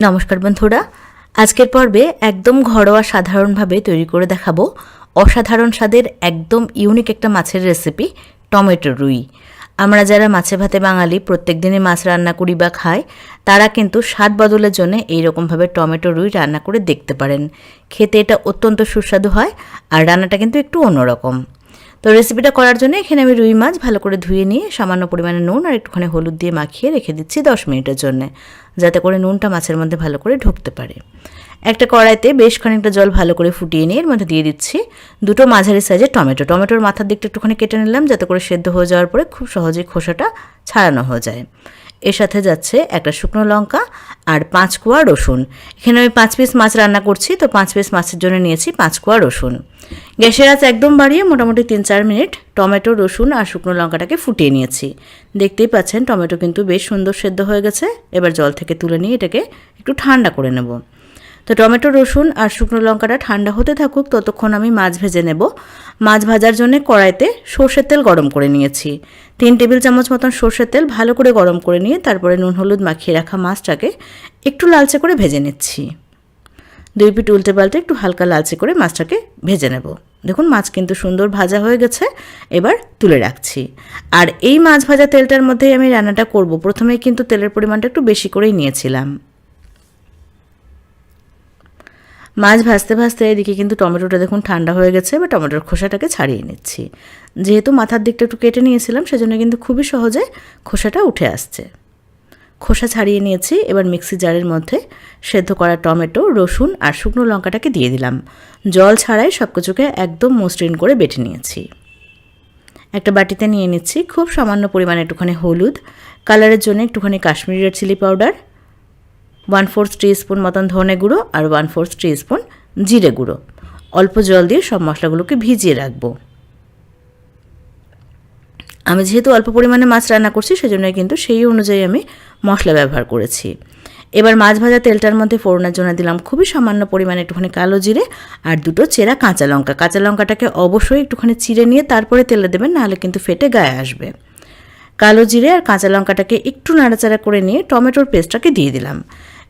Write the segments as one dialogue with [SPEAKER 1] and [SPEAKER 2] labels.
[SPEAKER 1] নমস্কার বন্ধুরা। আজকের পর্বে একদম ঘরোয়া সাধারণভাবে তৈরি করে দেখাবো অসাধারণ স্বাদের একদম ইউনিক একটা মাছের রেসিপি টমেটো রুই। আমরা যারা মাছে ভাতে বাঙালি, প্রত্যেক দিনই মাছ রান্না করি বা খাই, তারা কিন্তু স্বাদ বদলের জন্য এইরকমভাবে টমেটো রুই রান্না করে দেখতে পারেন। খেতে এটা অত্যন্ত সুস্বাদু হয়, আর রান্নাটা কিন্তু একটু অন্যরকম। তো রেসিপিটা করার জন্য এখানে আমি রুই মাছ ভালো করে ধুয়ে নিয়ে সামান্য পরিমাণে নুন আর একটুখানি হলুদ দিয়ে মাখিয়ে রেখে দিচ্ছি দশ মিনিটের জন্য, যাতে করে নুনটা মাছের মধ্যে ভালো করে ঢুকতে পারে। একটা কড়াইতে বেশ খানিকটা জল ভালো করে ফুটিয়ে নিয়ে এর মধ্যে দিয়ে দিচ্ছি দুটো মাঝারি সাইজের টমেটো। টমেটোর মাথার দিকটা একটুখানি কেটে নিলাম, যাতে করে সেদ্ধ হয়ে যাওয়ার পরে খুব সহজেই খোসাটা ছাড়ানো হয়ে যায়। এর সাথে যাচ্ছে একটা শুকনো লঙ্কা আর পাঁচ কোয়া রসুন। এখানে আমি পাঁচ পিস মাছ রান্না করছি, তো পাঁচ পিস মাছের জন্য নিয়েছি পাঁচ কোয়া রসুন। গ্যাসের আঁচ একদম বাড়িয়ে মোটামুটি তিন চার মিনিট টমেটো, রসুন আর শুকনো লঙ্কাটাকে ফুটিয়ে নিয়েছি। দেখতেই পাচ্ছেন, টমেটো কিন্তু বেশ সুন্দর সেদ্ধ হয়ে গেছে। এবার জল থেকে তুলে নিয়ে এটাকে একটু ঠান্ডা করে নেব। তো টমেটো, রসুন আর শুকনো লঙ্কাটা ঠান্ডা হতে থাকুক, ততক্ষণ আমি মাছ ভেজে নেব। মাছ ভাজার জন্য কড়াইতে সর্ষের তেল গরম করে নিয়েছি। তিন টেবিল চামচ মতন সর্ষের তেল ভালো করে গরম করে নিয়ে তারপরে নুন হলুদ মাখিয়ে রাখা মাছটাকে একটু লালচে করে ভেজে নিচ্ছি। দুই পিঠ উল্টে পাল্টে একটু হালকা লালচে করে মাছটাকে ভেজে নেব। দেখুন, মাছ কিন্তু সুন্দর ভাজা হয়ে গেছে, এবার তুলে রাখছি। আর এই মাছ ভাজা তেলটার মধ্যেই আমি রান্নাটা করব। প্রথমে কিন্তু তেলের পরিমাণটা একটু বেশি করেই নিয়েছিলাম। মাছ ভাজতে ভাজতে এদিকে কিন্তু টমেটোটা দেখুন ঠান্ডা হয়ে গেছে বা টমেটোর খোসাটাকে ছাড়িয়ে নিচ্ছি। যেহেতু মাথার দিকটা একটু কেটে নিয়েছিলাম, সেজন্য কিন্তু খুবই সহজে খোসাটা উঠে আসছে। খোসা ছাড়িয়ে নিয়েছি, এবার মিক্সি জারের মধ্যে সেদ্ধ করা টমেটো, রসুন আর শুকনো লঙ্কাটাকে দিয়ে দিলাম। জল ছাড়াই সব কিছুকে একদম মসৃণ করে বেটে নিয়েছি। একটা বাটিতে নিয়ে নিচ্ছি খুব সামান্য পরিমাণে একটুখানি হলুদ, কালারের জন্য একটুখানি Kashmiri red chilli powder one fourth teaspoon মতন ধনে গুঁড়ো আর ওয়ান ফোর্থ টি স্পুন জিরে গুঁড়ো। অল্প জল দিয়ে সব মশলাগুলোকে ভিজিয়ে রাখব। আমি যেহেতু অল্প পরিমাণে মাছ রান্না করছি, সেজন্য কিন্তু সেই অনুযায়ী আমি মশলা ব্যবহার করেছি। এবার মাছ ভাজা তেলটার মধ্যে ফোড়নের জন্য দিলাম খুবই সামান্য পরিমাণে একটুখানি কালো জিরে আর দুটো চেরা কাঁচা লঙ্কা। কাঁচা লঙ্কাটাকে অবশ্যই একটুখানি চিড়ে নিয়ে তারপরে তেলে দেবেন, নাহলে কিন্তু ফেটে গায়ে আসবে। কালো জিরে আর কাঁচা লঙ্কাটাকে একটু নাড়াচাড়া করে নিয়ে টমেটোর পেস্টটাকে দিয়ে দিলাম।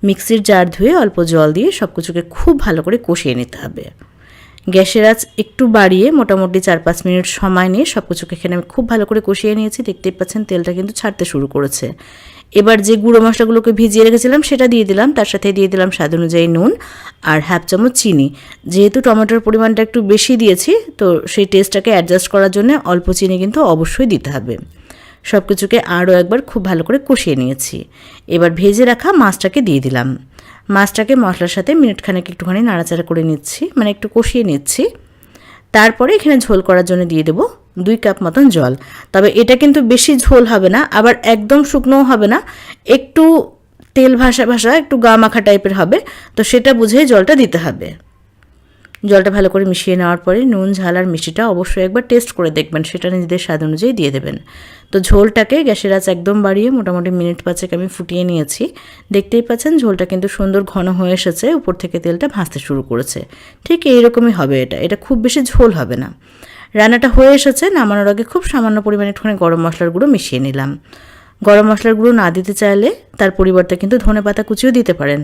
[SPEAKER 1] মিক্সির জার ধুয়ে অল্প জল দিয়ে সব কিছুকে খুব ভালো করে কষিয়ে নিতে হবে। গ্যাসের আঁচ একটু বাড়িয়ে মোটামুটি চার পাঁচ মিনিট সময় নিয়ে সব কিছুকে এখানে আমি খুব ভালো করে কষিয়ে নিয়েছি। দেখতেই পাচ্ছেন তেলটা কিন্তু ছাড়তে শুরু করেছে। এবার যে গুঁড়ো মশলাগুলোকে ভিজিয়ে রেখেছিলাম সেটা দিয়ে দিলাম। তার সাথে দিয়ে দিলাম স্বাদ অনুযায়ী নুন আর হাফ চামচ চিনি। যেহেতু টমেটোর পরিমাণটা একটু বেশি দিয়েছি, তো সেই টেস্টটাকে অ্যাডজাস্ট করার জন্য অল্প চিনি কিন্তু অবশ্যই দিতে হবে। সব কিছুকে আরও একবার খুব ভালো করে কষিয়ে নিয়েছি। এবার ভেজে রাখা মাছটাকে দিয়ে দিলাম। মাছটাকে মশলার সাথে মিনিট খানেক একটুখানি নাড়াচাড়া করে নিচ্ছি মানে একটু কষিয়ে নিচ্ছি। তারপরে এখানে ঝোল করার জন্য দিয়ে দেবো দুই কাপ মতন জল। তবে এটা কিন্তু বেশি ঝোল হবে না, আবার একদম শুকনোও হবে না, একটু তেল ভাসা ভাসা, একটু গা মাখা টাইপের হবে, তো সেটা বুঝেই জলটা দিতে হবে। জলটা ভালো করে মিশিয়ে নেওয়ার পরে নুন, ঝাল আর মিষ্টিটা অবশ্যই একবার টেস্ট করে দেখবেন। সেটা নিজেদের স্বাদ অনুযায়ী দিয়ে দেবেন। তো ঝোলটাকে গ্যাসের আঁচ একদম বাড়িয়ে মোটামুটি মিনিট পাঁচেক আমি ফুটিয়ে নিয়েছি। দেখতেই পাচ্ছেন ঝোলটা কিন্তু সুন্দর ঘন হয়ে এসেছে, উপর থেকে তেলটা ভাসতে শুরু করেছে। ঠিক এইরকমই হবে এটা। এটা খুব বেশি ঝোল হবে না। রান্নাটা হয়ে এসেছে, নামানোর আগে খুব সামান্য পরিমাণে একটুখানি গরম মশলার গুঁড়ো মিশিয়ে নিলাম। গরম মশলার গুঁড়ো না দিতে চাইলে তার পরিবর্তে কিন্তু ধনে পাতা কুচিও দিতে পারেন।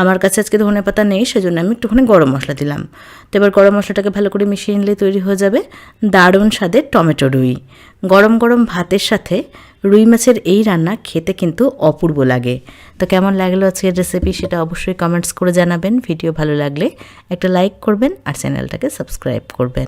[SPEAKER 1] আমার কাছে আজকে ধনে পাতা নেই, সেজন্য আমি একটুখানি গরম মশলা দিলাম। তো এবার গরম মশলাটাকে ভালো করে মিশিয়ে নিলে তৈরি হয়ে যাবে দারুণ স্বাদের টমেটো রুই। গরম গরম ভাতের সাথে রুই মাছের এই রান্না খেতে কিন্তু অপূর্ব লাগে। তো কেমন লাগল আজকের রেসিপি সেটা অবশ্যই কমেন্টস করে জানাবেন। ভিডিও ভালো লাগলে একটা লাইক করবেন আর চ্যানেলটাকে সাবস্ক্রাইব করবেন।